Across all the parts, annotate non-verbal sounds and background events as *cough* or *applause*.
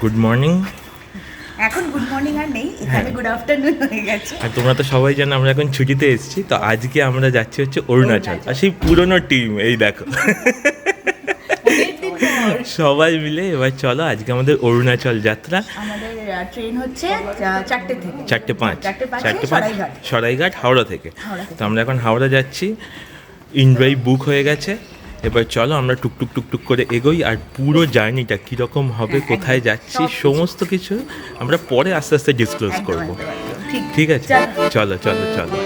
Good morning এখন good morning আর নেই এখানে গুড আফটারনুন হয়ে গেছে। আর তোমরা তো সবাই জানো আমরা এখন ছুটিতে এসেছি তো আজকে আমরা যাচ্ছি হচ্ছে অরুণাচল। আর সেই পুরনো টিম এই দেখো। সবাই মিলে এবার চলো আজকে আমাদের অরুণাচল যাত্রা। আমাদের ট্রেন হচ্ছে চারটে থেকে। চারটে পাঁচ। চারটে পাঁচ সরাইঘাট। হাওড়া থেকে। হাওড়া থেকে। তো আমরা এখন হাওড়া যাচ্ছি। ইনড্রাইভ বুক হয়ে গেছে। এবার চলো আমরা টুকটুক টুকটুক করে এগোই আর পুরো জার্নিটা কীরকম হবে হ্যাঁ, কোথায় যাচ্ছি সমস্ত কিছু আমরা পরে আস্তে আস্তে ডিসক্লোজ করব। ঠিক আছে? চলো। চলো চলো।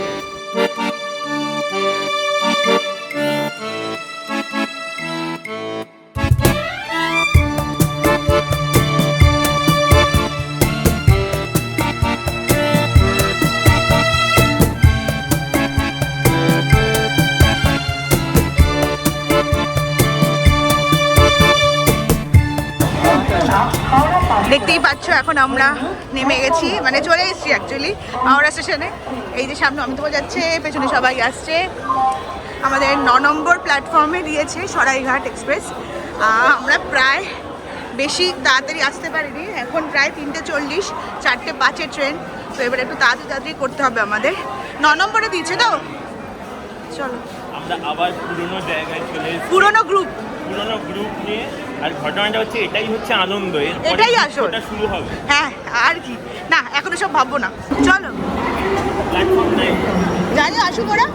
আমরা নেমে গেছি মানে চলে এসেছি অ্যাকচুয়ালি হাওড়া স্টেশনে। এই যে সামনে অমিতাভ যাচ্ছে পেছনে সবাই আসছে। আমাদের ন নম্বর প্ল্যাটফর্মে দিয়েছে সরাইঘাট এক্সপ্রেস আমরা প্রায় বেশি তাড়াতাড়ি আসতে পারিনি এখন প্রায় তিনটে চল্লিশ চারটে পাঁচের ট্রেন তো এবার একটু তাড়াতাড়ি তাড়াতাড়ি করতে হবে আমাদের। ন নম্বরে দিয়েছে তো? চলো। আমরা আবার পুরনো জায়গায় চলে পুরোনো গ্রুপ পুরনো গ্রুপ নিয়ে আর ঘটনাটা হচ্ছে এটাই হচ্ছে আনন্দ। এটাই আসল। ওটা শুরু হবে। হ্যাঁ আর কি। না এখন সব ভাববো না। চলো। জানি আসুক ওরা।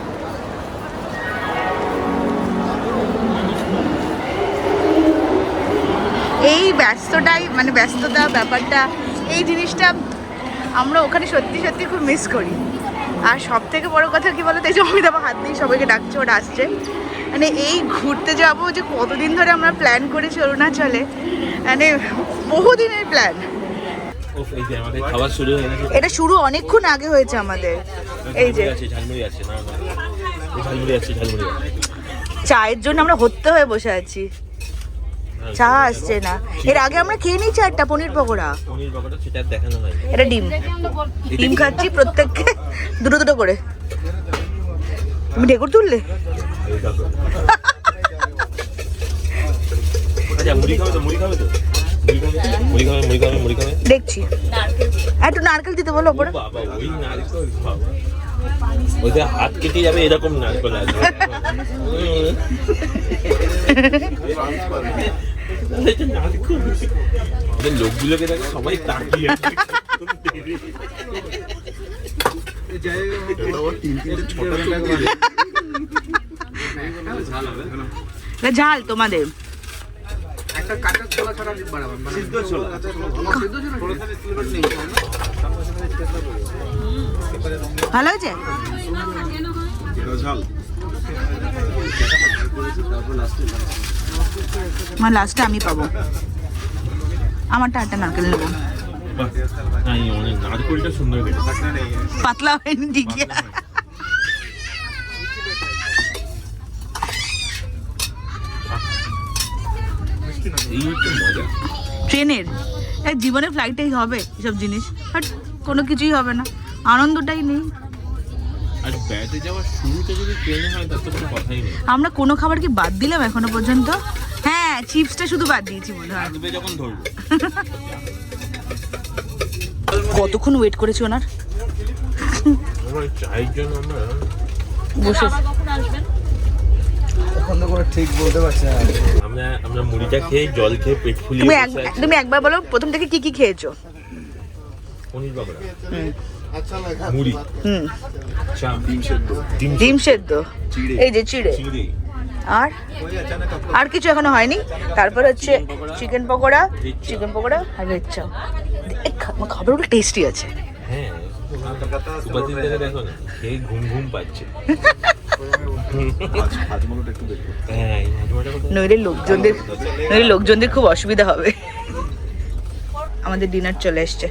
এই ব্যস্তটাই মানে ব্যস্ততা ব্যাপারটা এই জিনিসটা আমরা ওখানে সত্যি সত্যি খুব মিস করি। আর সব থেকে বড় কথা কি বলতো এই যে অমিতাভ হাত দিয়ে সবাইকে ডাকছে ওরা আসছে। মানে এই ঘুরতে যাব যে কতদিন ধরে আমরা প্ল্যান করেছি অরুণাচলে মানে বহুদিনের প্ল্যান এটা শুরু অনেকক্ষণ আগে হয়েছে আমাদের। এই যে। চায়ের জন্য আমরা হত্যে হয়ে বসে আছি। চা আসছে না। এর আগে আমরা খেয়ে নিই চারটা পনির পকোড়া। এটা ডিম। ডিম খাচ্ছি প্রত্যেককে। দুটো দুটো করে। তুমি ঢেকুর তুললে? দেখছি একটু নারকেল দিতে বলো হাত কেটে যাবে এরকম নারকেল আছে লোকগুলোকে দেখে সবাই তাকিয়ে আছে। এটা ঝাল তোমাদের। ভালো হয়েছে? আমার লাস্টে আমি পাবো। আমারটা একটা নারকেল নেব। পাতলা হয়নি ঠিকই এই হচ্ছে মজা ট্রেনের? এই জীবনে ফ্লাইটেই হবে এসব জিনিস বাট কোনো কিছুই হবে না। আনন্দটাই নেই। আর বেড়াতে যাওয়ার শুরুতে যদি ট্রেনে হয় তার তো কোনো কথাই নেই। আমরা কোনো খাবার কি বাদ দিলাম এখনও পর্যন্ত? হ্যাঁ চিপসটা শুধু বাদ দিয়েছি মনে হয়। আসবে যখন ধরবো। কতক্ষণ ওয়েট করেছি ওনার? বসে। তো ঠিক বলতে পারছি না। আমরা আমরা মুড়িটা খেয়ে জল খেয়ে পেট ফুলিয়ে তুমি বসে এক তুমি একবার বলো প্রথম থেকে কি কি খেয়েছো? পনির পকোড়া মুড়ি। হুম। চা ডিম সেদ্ধ। ডিম ডিম সেদ্ধ। এই যে চিড়ে। চিংড়ি। আর? আর কিছু এখনও হয়নি? তারপর হচ্ছে চিকেন পকোড়া চিকেন পকোড়া আর ভেজ চাও খা- খাবারগুলো টেস্টি আছে। হ্যাঁ থেকে দেখো না খেয়ে ঘুম ঘুম পাচ্ছে। *laughs* নইলে লোকজনদের নইলে লোকজনদের খুব অসুবিধা হবে। আমাদের ডিনার চলে এসছে।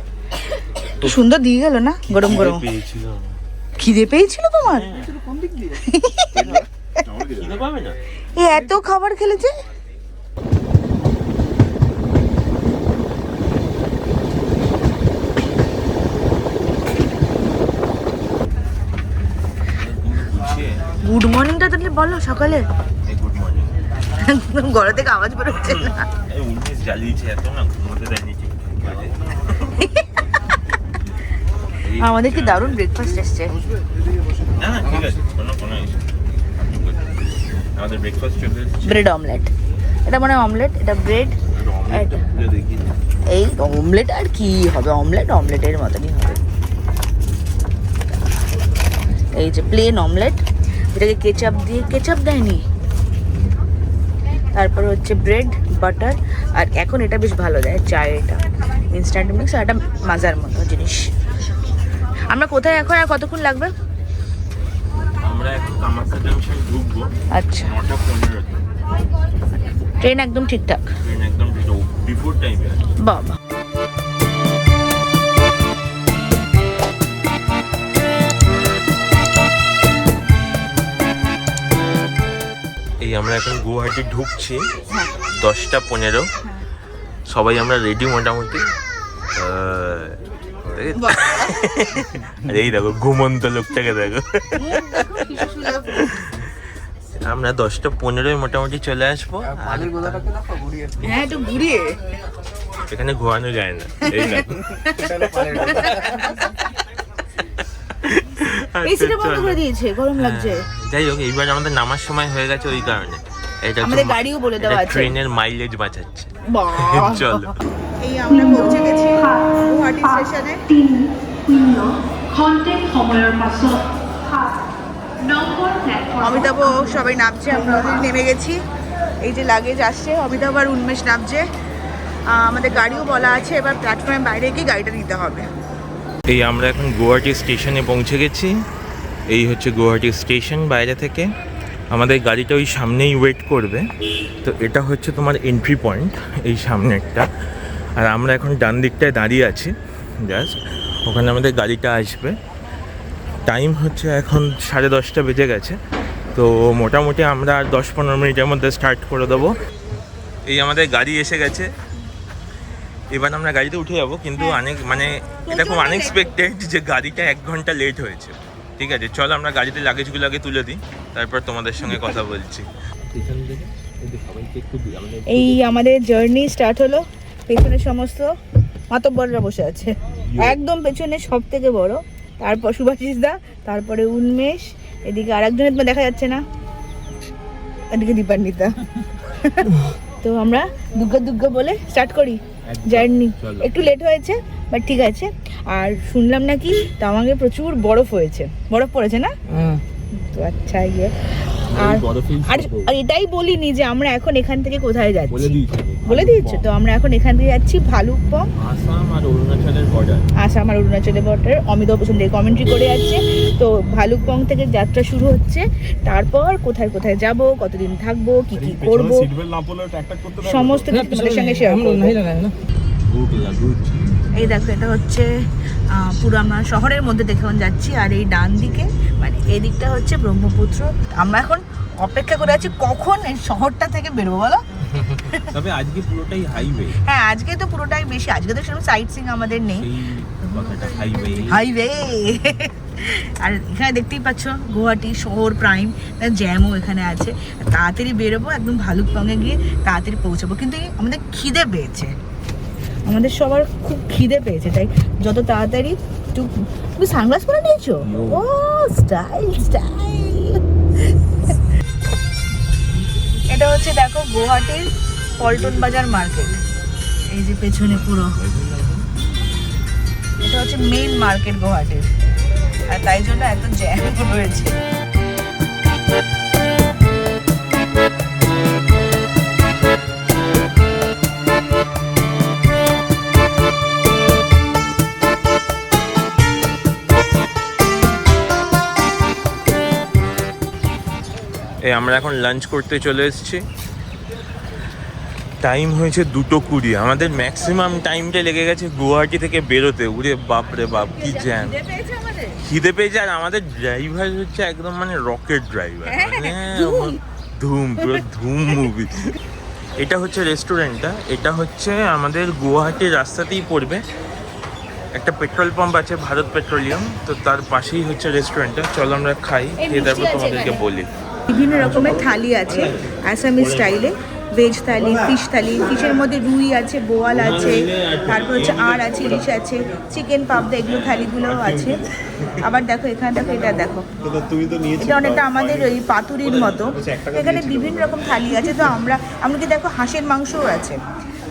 তো সুন্দর দিয়ে গেল না? গরম গরম। খিদে পেয়েছিল তোমার? খিদে পাবে না? এ এত খাবার খেলেছে? গুড মর্নিংটা তাহলে বলো সকালে। গুড মর্নিং একদম থেকে আওয়াজ বেরোচ্ছে না। না আমাদের কি দারুণ ব্রেকফাস্ট এসছে। ব্রেড অমলেট এটা মনে হয় অমলেট এটা ব্রেড এই অমলেট আর কি হবে? অমলেট অমলেটের মতনই হবে। এই যে প্লেন অমলেট এটাকে কেচাপ দিয়ে কেচাপ দেয়নি। তারপর হচ্ছে ব্রেড বাটার আর এখন এটা বেশ ভালো দেয় চায় এটা। ইনস্ট্যান্ট মিক্স আর এটা মাজার মতো জিনিস। আমরা কোথায় এখন আর কতক্ষণ লাগবে? আমরা এখন কামাখ্যা জাংশন ঢুকবো। আচ্ছা। নটা পনেরোতে ট্রেন একদম ঠিকঠাক। ট্রেন একদম বিফোর টাইমে বাবা। আমরা এখন গুয়াহাটি ঢুকছি। দশটা পনেরো। সবাই আমরা রেডি মোটামুটি। এই দেখো ঘুমন্ত লোকটাকে দেখো। আমরা দশটা পনেরোয় মোটামুটি চলে আসব। হ্যাঁ এখানে ঘোরানো যায় না এই দেখো এসিটা আচ্ছা, বন্ধ করে দিয়েছে গরম লাগছে। হ্যাঁ, যাই হোক এইবার আমাদের নামার সময় হয়ে গেছে ওই কারণে। এটা আমাদের গাড়িও বলে দেওয়া আছে। ট্রেনের মাইলেজ বাঁচাচ্ছে। *laughs* চলো। এই আমরা পৌঁছে গেছি গুয়াহাটি স্টেশনে। তিনি শূন্য খন্তেক সময়ৰ পাছত অমিতাভ সবাই নামছে আমরা নেমে গেছি। এই যে লাগেজ আসছে অমিতাভ আর উন্মেষ নামছে। আমাদের গাড়িও বলা আছে এবার প্ল্যাটফর্মের বাইরে গিয়ে গাড়িটা নিতে হবে। এই আমরা এখন গুয়াহাটি স্টেশনে পৌঁছে গেছি। এই হচ্ছে গুয়াহাটি স্টেশন বাইরে থেকে। আমাদের গাড়িটা ওই সামনেই ওয়েট করবে। তো এটা হচ্ছে তোমার এন্ট্রি পয়েন্ট এই সামনেরটা আর আমরা এখন ডান দিকটায় দাঁড়িয়ে আছি। জাস্ট ওখানে আমাদের গাড়িটা আসবে। টাইম হচ্ছে এখন সাড়ে দশটা বেজে গেছে। তো মোটামুটি আমরা আর দশ পনেরো মিনিটের মধ্যে স্টার্ট করে দেবো। এই আমাদের গাড়ি এসে গেছে। এবার আমরা গাড়িতে উঠে যাব কিন্তু অনেক মানে এটা খুব আনএক্সপেক্টেড যে গাড়িটা এক ঘণ্টা লেট হয়েছে। ঠিক আছে চলো আমরা গাড়িতে লাগেজগুলো আগে তুলে দিই তারপর তোমাদের সঙ্গে কথা বলছি। এই আমাদের জার্নি স্টার্ট হলো পেছনে সমস্ত মাতব্বররা বসে আছে। একদম পেছনে সব থেকে বড় তারপর সুভাষিস দা তারপরে উন্মেষ এদিকে আরেকজনের তো দেখা যাচ্ছে না। এদিকে দীপান্বিতা। তো আমরা দুর্গা দুর্গা বলে স্টার্ট করি। জার্নি একটু লেট হয়েছে বাট ঠিক আছে। আর শুনলাম নাকি তাওয়াঙ্গে প্রচুর বরফ হয়েছে। বরফ পড়েছে না? তো আচ্ছা ইয়ে। আর এটাই বলিনি যে আমরা এখন এখান থেকে কোথায় যাচ্ছি। বলে দিয়েছ। তো আমরা এখন এখান থেকে যাচ্ছি ভালুকপং আসাম আর অরুণাচলের বর্ডার আসাম আর অরুণাচলের বর্ডার। অমিতাভ বচ্চন দিয়ে কমেন্ট্রি করে যাচ্ছে। তো ভালুকপং থেকে যাত্রা শুরু হচ্ছে। তারপর কোথায় কোথায় যাব কতদিন থাকব কি কি করব? সমস্ত কিছু তোমাদের সঙ্গে শেয়ার করব। এই দেখো এটা হচ্ছে পুরো আমরা শহরের মধ্যে দেখে যাচ্ছি। আর এই ডান দিকে মানে এই দিকটা হচ্ছে ব্রহ্মপুত্র। আমরা এখন অপেক্ষা করে আছি কখন এই শহরটা থেকে বেরোবো বলো? *laughs* তবে আজকে পুরোটাই হাইওয়ে হ্যাঁ আজকে তো পুরোটাই বেশি। আজকে তো সেরকম সাইট সিং আমাদের নেই। হাইওয়ে হাইওয়ে আর এখানে দেখতেই পাচ্ছ গুয়াহাটি শহর প্রাইম জ্যামও এখানে আছে। তাড়াতাড়ি বেরোবো একদম ভালুকপঙ্গে গিয়ে তাড়াতাড়ি পৌঁছাবো। কিন্তু আমাদের খিদে পেয়েছে। আমাদের সবার খুব খিদে পেয়েছে তাই যত তাড়াতাড়ি একটু তুমি সানগ্লাস পরে নিয়েছো? ও স্টাইল স্টাইল এটা হচ্ছে দেখো গুয়াহাটির পল্টন বাজার মার্কেট। এই যে পেছনে পুরো। এটা হচ্ছে মেইন মার্কেট গুয়াহাটির। আর তাই জন্য এত জ্যাম রয়েছে। এই আমরা এখন লাঞ্চ করতে চলে এসেছি। টাইম হয়েছে দুটো কুড়ি। আমাদের ম্যাক্সিমাম টাইমটা লেগে গেছে গুয়াহাটি থেকে বেরোতে। উড়ে বাপ রে বাপ কি জ্যাম খিদে পেয়েছে আর আমাদের ড্রাইভার হচ্ছে একদম মানে রকেট ড্রাইভার মানে ধুম। ধুম পুরো ধুম মুভি এটা হচ্ছে রেস্টুরেন্টটা এটা হচ্ছে আমাদের গুয়াহাটির রাস্তাতেই পড়বে। একটা পেট্রোল পাম্প আছে ভারত পেট্রোলিয়াম তো তার পাশেই হচ্ছে রেস্টুরেন্টটা চলো আমরা খাই খেয়ে তারপর তোমাদেরকে বলি। বিভিন্ন রকমের থালি আছে আসামি স্টাইলে ভেজ থালি ফিশ থালি ফিশের মধ্যে রুই আছে, বোয়াল আছে, তারপর হচ্ছে আর আছে, ইলিশ আছে চিকেন পাবদা, এগুলো থালিগুলোও আছে। আবার দেখো, এখানে দেখো, এটা দেখো। এটা অনেকটা আমাদের ওই পাতুরির মতো। এখানে বিভিন্ন রকম থালি আছে, তো আমরা এমনকি দেখো, হাঁসের মাংসও আছে।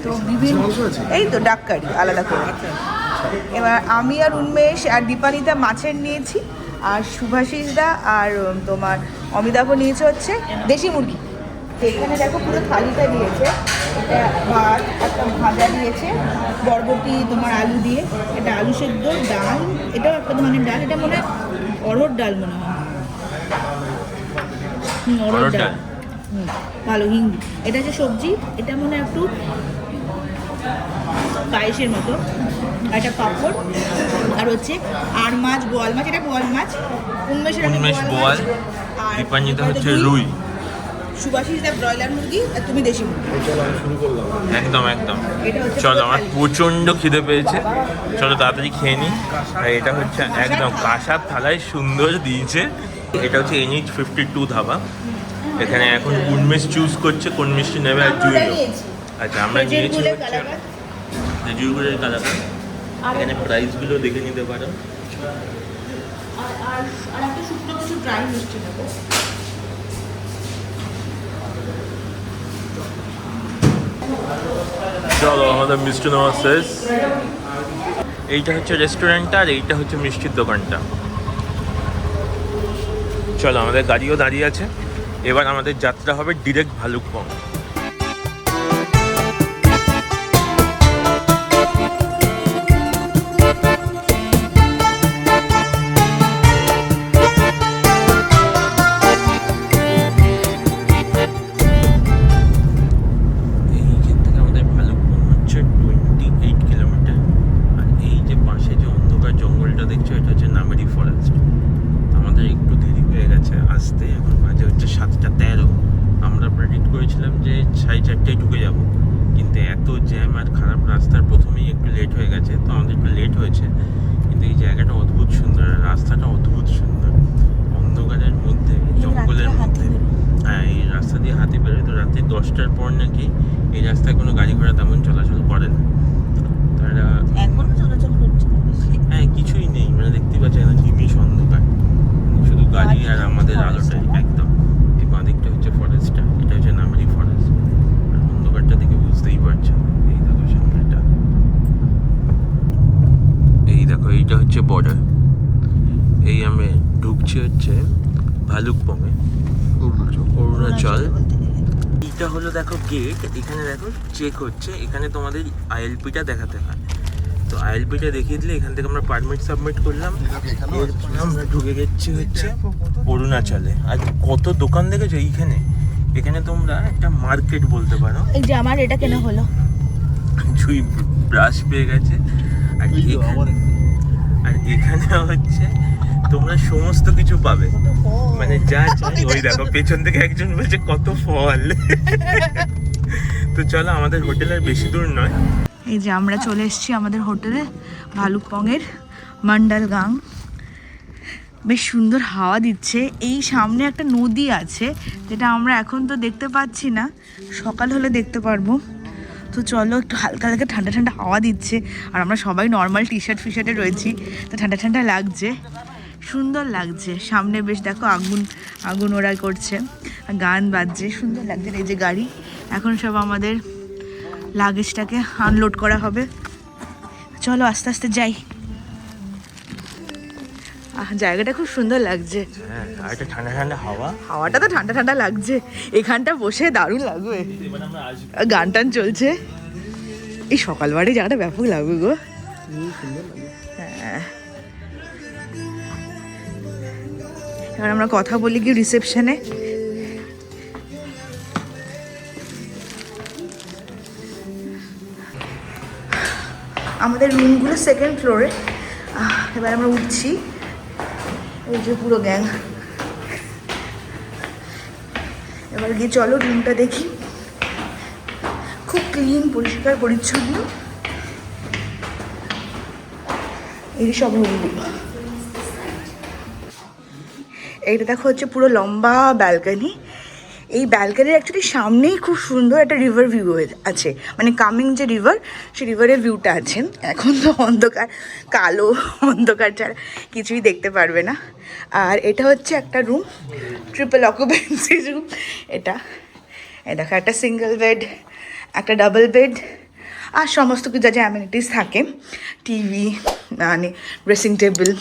তো বিভিন্ন, এই তো ডাক কারি, আলাদা করে। এবার আমি আর উন্মেষ আর দীপানিতা মাছের নিয়েছি। আর সুভাষিস দা আর তোমার অমিতাভ নিয়েছে হচ্ছে দেশি মুরগি। এখানে দেখো পুরো থালিটা দিয়েছে। এটা ভাত একটা ভাজা দিয়েছে বরবটি তোমার আলু দিয়ে। এটা আলু সেদ্ধ ডাল এটাও একটা ধরনের ডাল এটা মনে হয় অরহর ডাল মনে হয়। অরহর ডাল। ভালো হিং। এটা যে সবজি এটা মনে হয় একটু পায়েসের মতো আর একটা পাঁপড় আর হচ্ছে আর মাছ বোয়াল মাছ এটা বোয়াল মাছ উন্মেষের উন্মেষ বোয়াল, হয়তো হচ্ছে রুই। সুভাষিস দা ব্রয়লার মুরগি আর তুমি দেশি মুরগি। একদম একদম। চলো আমার প্রচণ্ড খিদে পেয়েছে। চলো তাড়াতাড়ি খেয়ে নিই। আর এটা হচ্ছে একদম কাঁসার থালায় সুন্দর দিয়েছে। এটা হচ্ছে এনএইচ ফিফটি টু ধাবা। এখানে এখন উন্মেষ চুজ করছে কোন মিষ্টি নেবে আর জুই আমরা নেবে। নিয়েছি। আচ্ছা আমরা নিয়েছি হচ্ছে কালাকাঁদ। জুইগুড়ের কালাকান এখানে প্রাইসগুলো দেখে নিতে পারো। আর আর আর একটা শুকনো কিছু ড্রাই মিষ্টি নেব। চলো আমাদের মিষ্টি নেওয়া শেষ। এইটা হচ্ছে রেস্টুরেন্টটা আর এইটা হচ্ছে মিষ্টির দোকানটা। চলো আমাদের গাড়িও দাঁড়িয়ে আছে। এবার আমাদের যাত্রা হবে ডিরেক্ট ভালুকপং। দেখছ এটা হচ্ছে নামেরি ফরেস্ট আমাদের একটু দেরি হয়ে গেছে আসতে এখন বাজে হচ্ছে সাতটা তেরো। আমরা প্রেডিক্ট করেছিলাম যে সাড়ে চারটায় ঢুকে যাব কিন্তু এত জ্যাম আর খারাপ রাস্তার প্রথমেই একটু লেট হয়ে গেছে তো আমাদের একটু লেট হয়েছে। কিন্তু এই জায়গাটা অদ্ভুত সুন্দর রাস্তাটা অদ্ভুত সুন্দর। অন্ধকারের মধ্যে জঙ্গলের মধ্যে। হ্যাঁ এই রাস্তা দিয়ে হাতি বেরোয় তো রাত্রি দশটার পর নাকি এই রাস্তায় কোনো গাড়ি ঘোড়া তেমন চলাচল করে না। তারা এখনও হ্যাঁ কিছুই নেই। মানে দেখতে পাচ্ছি একদম নিমিষ অন্ধকার। শুধু গাড়ি আর আমাদের আলোটাই একদম। এই বাঁ দিকটা হচ্ছে ফরেস্টটা এটা হচ্ছে নামেরি ফরেস্ট অন্ধকারটা দেখে বুঝতেই পারছ এই দেখো সামনেটা এই দেখো এইটা হচ্ছে বর্ডার এই আমি ঢুকছি হচ্ছে ভালুকপংয়ে অরুণাচল। এইটা হলো দেখো গেট এখানে দেখো চেক হচ্ছে। এখানে তোমাদের আইএলপিটা দেখাতে হয়। তো আইএলপিটা দেখিয়ে দিলে এখান থেকে আমরা পারমিট সাবমিট করলাম। আমরা ঢুকে গেছি হচ্ছে অরুণাচলে। আর কত দোকান দেখেছ এইখানে? এখানে তোমরা একটা মার্কেট বলতে পারো। এই যে আমার এটা কেনা হলো। জুই ব্রাশ পেয়ে গেছে। আর এখানে আর এখানে হচ্ছে তোমরা সমস্ত কিছু পাবে। মানে যা চাই। ওই দেখো পেছন থেকে একজন বলছে কত ফল? *laughs* তো চলো আমাদের হোটেলের বেশি দূর নয়। এই যে আমরা চলে এসেছি আমাদের হোটেলে, ভালুকপংয়ের মন্ডল গাং বেশ সুন্দর হাওয়া দিচ্ছে। এই সামনে একটা নদী আছে, যেটা আমরা এখন তো দেখতে পাচ্ছি না। সকাল হলে দেখতে পারব। তো চলো একটু হালকা হালকা ঠান্ডা ঠান্ডা হাওয়া দিচ্ছে। আর আমরা সবাই নর্মাল টি শার্ট ফি শার্টে রয়েছি। তো ঠান্ডা ঠান্ডা লাগছে। সুন্দর লাগছে। সামনে বেশ দেখো আগুন আগুন ওরা করছে। গান বাজছে। সুন্দর লাগছে এই যে গাড়ি। এখন সব আমাদের লাগেজটাকে আনলোড করা হবে। চলো আস্তে আস্তে যাই। জায়গাটা খুব সুন্দর লাগছে। হ্যাঁ ঠান্ডা ঠান্ডা হাওয়া। হাওয়াটা তো ঠান্ডা ঠান্ডা লাগছে। এখানটা বসে দারুণ লাগবে। গান টান চলছে। এই সকালবারে জায়গাটা ব্যাপক লাগবে গো। হ্যাঁ। এবার আমরা কথা বলি কি রিসেপশনে আমাদের রুমগুলো সেকেন্ড ফ্লোরে এবার আমরা উঠছি। এই যে পুরো গ্যাং এবার গিয়ে চলো রুমটা দেখি। খুব ক্লিন পরিষ্কার, পরিচ্ছন্ন। এই সব রুমগুলো এইটা দেখো হচ্ছে পুরো লম্বা ব্যালকানি এই ব্যালকানির অ্যাকচুয়ালি সামনেই খুব সুন্দর একটা রিভার ভিউ আছে। মানে কামিং যে রিভার সেই রিভারের ভিউটা আছে। এখন তো অন্ধকার, কালো অন্ধকার ছাড়া কিছুই দেখতে পারবে না। আর এটা হচ্ছে একটা রুম ট্রিপল অকুপেন্সি রুম এটা দেখো, একটা সিঙ্গেল বেড একটা ডাবল বেড আর সমস্ত কিছু যা যা অ্যামিনিটিস থাকে। টিভি মানে ড্রেসিং টেবিল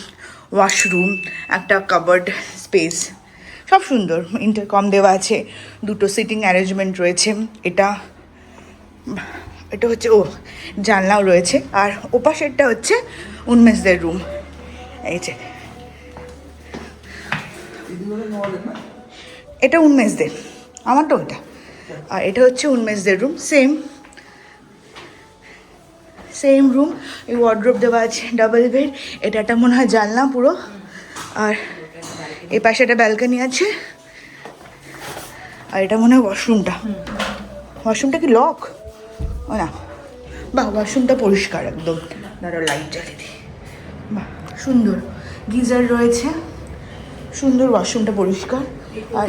ওয়াশরুম একটা কাবার্ড স্পেস সব সুন্দর ইন্টারকম দেওয়া আছে, দুটো সিটিং অ্যারেঞ্জমেন্ট রয়েছে, এটা এটা হচ্ছে, ও, জানলাও রয়েছে, আর ওপাশেরটা হচ্ছে উন্মেষদের রুম এই যে। এটা উন্মেষদের তো ওটা আর এটা হচ্ছে উন্মেষদের রুম সেম সেম রুম এই ওয়ার্ড্রোপ দেওয়া আছে ডাবল বেড এটা একটা মনে হয় জানলা পুরো, আর এই পাশে একটা ব্যালকানি আছে। আর এটা মনে হয় ওয়াশরুমটা ওয়াশরুমটা কি লক ও না। বাহ ওয়াশরুমটা পরিষ্কার একদম। ধরো লাইট জ্বালিয়ে দিই। বাহ সুন্দর। গিজার রয়েছে। সুন্দর ওয়াশরুমটা পরিষ্কার। আর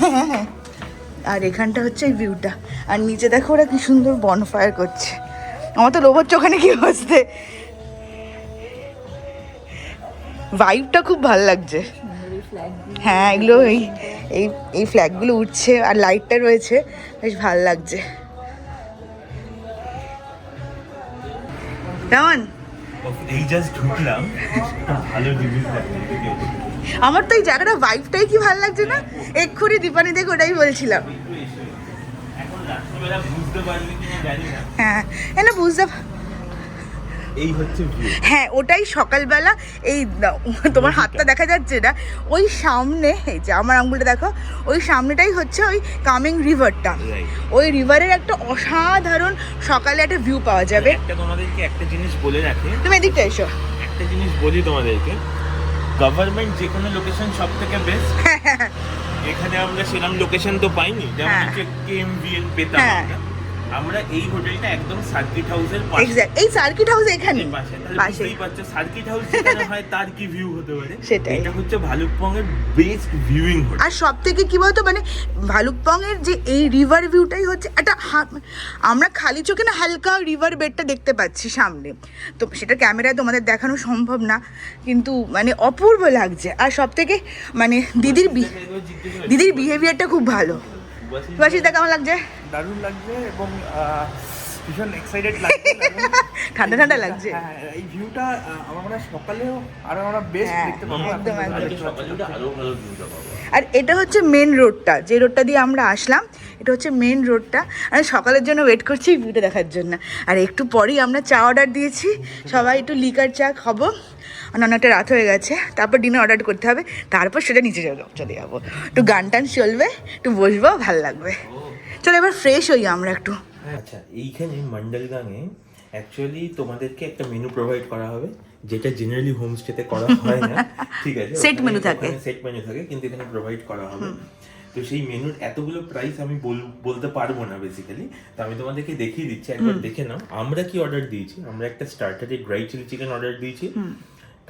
হ্যাঁ *laughs* আর এখানটা হচ্ছে এই ভিউটা আর নিচে দেখো ওরা কি সুন্দর বনফায়ার করছে। আমার তো লোভ হচ্ছে ওখানে কি বসতে। ভাইবটা খুব ভালো লাগছে। হ্যাঁ এগুলো এই এই এই ফ্ল্যাগগুলো উঠছে আর লাইটটা রয়েছে বেশ ভালো লাগছে। কেমন আমার তো এই জায়গাটা ভাইবটাই কি ভালো লাগছে না? এক্ষুনি দীপানি দেখে ওটাই বলছিলাম। হ্যাঁ না বুঝতে এই হচ্ছে হ্যাঁ ওটাই সকালবেলা এই তোমার হাতটা দেখা যাচ্ছে না। ওই সামনে এই যে আমার আঙুলটা দেখো ওই সামনেটাই হচ্ছে ওই কামিং রিভারটা ওই রিভারের একটা অসাধারণ সকালে একটা ভিউ পাওয়া যাবে। একটা তোমাদেরকে একটা জিনিস বলে রাখি। তুমি এদিকটা এসো। একটা জিনিস বলি তোমাদেরকে গভর্নমেন্ট যে কোনো লোকেশন সব থেকে বেস্ট এখানে আমরা সেরকম লোকেশন তো পাইনি। যেমন হ্যাঁ। কেএমভিএল পেতাম হ্যাঁ। আমরা। আমরা এই হোটেলটা একদম সার্কিট হাউসের পাশে। এক্স্যাক্ট এই সার্কিট হাউস এখানে। পাশে। পাশে। বুঝতেই সার্কিট হাউস যেখানে হয় তার কি ভিউ হতে পারে? সেটাই। এটা হচ্ছে ভালুকপংয়ের বেস্ট ভিউইং হোটেল আর সব থেকে কি বলতো মানে ভালুকপংয়ের যে এই রিভার ভিউটাই হচ্ছে একটা আমরা খালি চোখে না হালকা রিভার বেডটা দেখতে পাচ্ছি সামনে। তো সেটা ক্যামেরায় তোমাদের দেখানো সম্ভব না কিন্তু মানে অপূর্ব লাগছে। আর সব থেকে মানে দিদির দিদির বিহেভিয়ারটা খুব ভালো। সুভাষিতা কেমন লাগছে? দারুণ লাগছে এবং ভীষণ এক্সাইটেড লাগছে *laughs* ঠান্ডা ঠান্ডা লাগছে? হ্যাঁ এই ভিউটা আমার মনে হয় সকালেও আরও আমরা বেস্ট হ্যাঁ, দেখতে পাবো। একদম। আরও ভালো ভিউটা আর এটা হচ্ছে মেন রোডটা যে রোডটা দিয়ে আমরা আসলাম এটা হচ্ছে মেন রোডটা আমি সকালের জন্য ওয়েট করছি ভিউটা দেখার জন্য। আর একটু পরেই আমরা চা অর্ডার দিয়েছি। সবাই একটু লিকার চা খাব। আর অনেকটা রাত হয়ে গেছে তারপর ডিনার অর্ডার করতে হবে। তারপর সেটা নিচে চলে চলে যাব। একটু গান টান চলবে একটু বসবো ভালো লাগবে। চলো এবার ফ্রেশ হই আমরা একটু। আচ্ছা এইখানে মন্ডলগাঙে অ্যাকচুয়ালি তোমাদেরকে একটা মেনু প্রোভাইড করা হবে যেটা জেনারেলি হোমস্টেতে করা হয় না। *laughs* ঠিক আছে সেট মেনু থাকে। সেট মেনু থাকে কিন্তু এখানে প্রোভাইড করা হবে। তো সেই মেনুর এতগুলো প্রাইস আমি বল- বলতে পারব না বেসিক্যালি তো আমি তোমাদেরকে দেখিয়ে দিচ্ছি একবার দেখে নাও। আমরা কি অর্ডার দিয়েছি? আমরা একটা স্টার্টারে ড্রাই চিলি চিকেন অর্ডার দিয়েছি।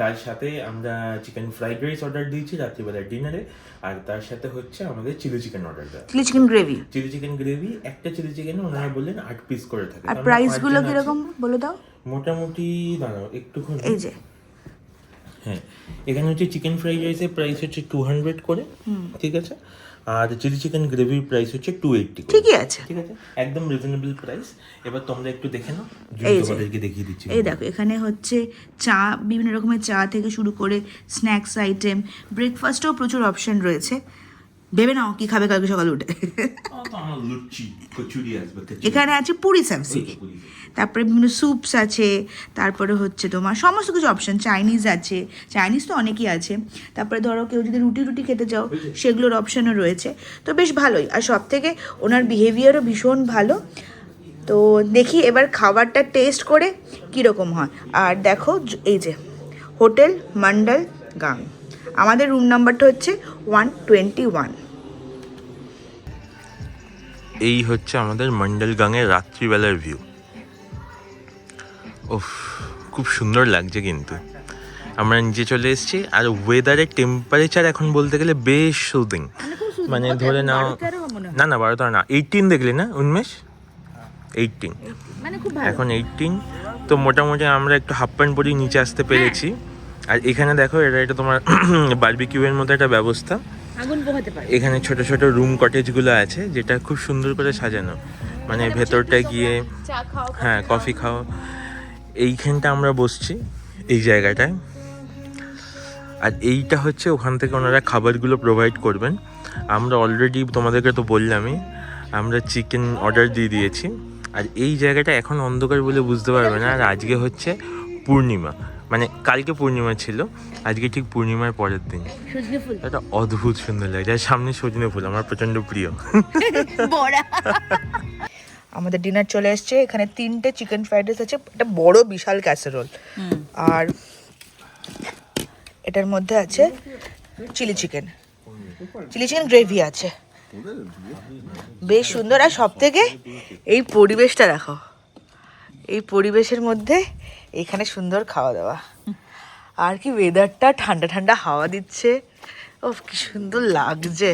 তার সাথে আমরা চিকেন ফ্রাইড রাইস অর্ডার দিয়েছি রাত্রিবেলা ডিনারে আর তার সাথে হচ্ছে আমাদের চিলি চিকেন অর্ডার দেওয়া। Chilli chicken gravy chilli chicken gravy একটা চিলি চিকেন ওনারা বললেন আট পিস করে থাকে। আর প্রাইসগুলো কি রকম কীরকম বলে দাও? মোটামুটি দাঁড়াও একটুখানি। এই যে। হ্যাঁ এখানে হচ্ছে চিকেন ফ্রাইড রাইসের প্রাইস হচ্ছে টু হান্ড্রেড করে ঠিক আছে? আর চিলি চিকেন গ্রেভির প্রাইস হচ্ছে টু এইটটি ঠিকই আছে। ঠিক আছে? একদম রিজনেবল প্রাইস এবার তোমরা একটু দেখে নাও এই তোমাদেরকে দেখিয়ে দিচ্ছি। এই দেখো এখানে হচ্ছে চা বিভিন্ন রকমের চা থেকে শুরু করে স্ন্যাক্স আইটেম ব্রেকফাস্টেও প্রচুর অপশন রয়েছে। ভেবে নাও কি খাবে কালকে সকালে উঠে। এখানে আছে পুরি পুরি। তারপরে বিভিন্ন স্যুপস আছে তারপরে হচ্ছে তোমার সমস্ত কিছু অপশন চাইনিজ আছে চাইনিজ তো অনেকই আছে। তারপরে ধরো কেউ যদি রুটি রুটি খেতে চাও সেগুলোর অপশনও রয়েছে। তো বেশ ভালোই। আর সব থেকে ওনার বিহেভিয়ারও ভীষণ ভালো। তো দেখি এবার খাবারটা টেস্ট করে কীরকম হয়। আর দেখো এই যে হোটেল মন্ডল গাং। আমাদের রুম নাম্বারটা হচ্ছে ওয়ান টোয়েন্টি ওয়ান এই হচ্ছে আমাদের মন্ডলগাঙের রাত্রিবেলার ভিউ ওফ খুব সুন্দর লাগছে কিন্তু। আমরা নিচে চলে এসেছি আর ওয়েদারের টেম্পারেচার এখন বলতে গেলে বেশ সুদিং মানে ধরে নাও না না বারো তেরো না এইটিন দেখলি না উন্মেষ? এইটিন মানে এখন এইটিন তো মোটামুটি আমরা একটু হাফ প্যান্ট পরি নিচে আসতে পেরেছি। আর এখানে দেখো এটা এটা তোমার *clears throat* বারবিকিউয়ের মতো একটা ব্যবস্থা। আগুন পোহাতে পারে। এখানে ছোট ছোট রুম কটেজগুলো আছে যেটা খুব সুন্দর করে সাজানো। মানে ভেতরটা গিয়ে চা খাও হ্যাঁ কফি খাও। এইখানটা আমরা বসছি এই জায়গাটায়। আর এইটা হচ্ছে ওখান থেকে ওনারা খাবারগুলো প্রোভাইড করবেন। আমরা অলরেডি তোমাদেরকে তো বললামই আমরা চিকেন অর্ডার দিয়ে দিয়েছি। আর এই জায়গাটা এখন অন্ধকার বলে বুঝতে পারবে না। আর আজকে হচ্ছে পূর্ণিমা। মানে কালকে পূর্ণিমা ছিল আজকে ঠিক পূর্ণিমার পরের দিন। এটা অদ্ভুত সুন্দর লাগছে আর সামনে সজনে ফুল আমার প্রচণ্ড প্রিয়। *laughs* আমাদের ডিনার চলে এসেছে এখানে তিনটে চিকেন ফ্রাইড রাইস আছে একটা বড় বিশাল ক্যাসেরোল আর এটার মধ্যে আছে chilli chicken. Chilli chicken gravy আছে। বেশ সুন্দর আর সব থেকে এই পরিবেশটা দেখো এই পরিবেশের মধ্যে এখানে সুন্দর খাওয়া দাওয়া। আর কি ওয়েদারটা ঠান্ডা ঠান্ডা হাওয়া দিচ্ছে। ও কি সুন্দর লাগছে।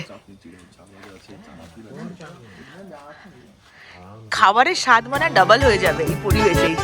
খাবারের স্বাদ মানে ডাবল হয়ে যাবে, এই পরিবেশেই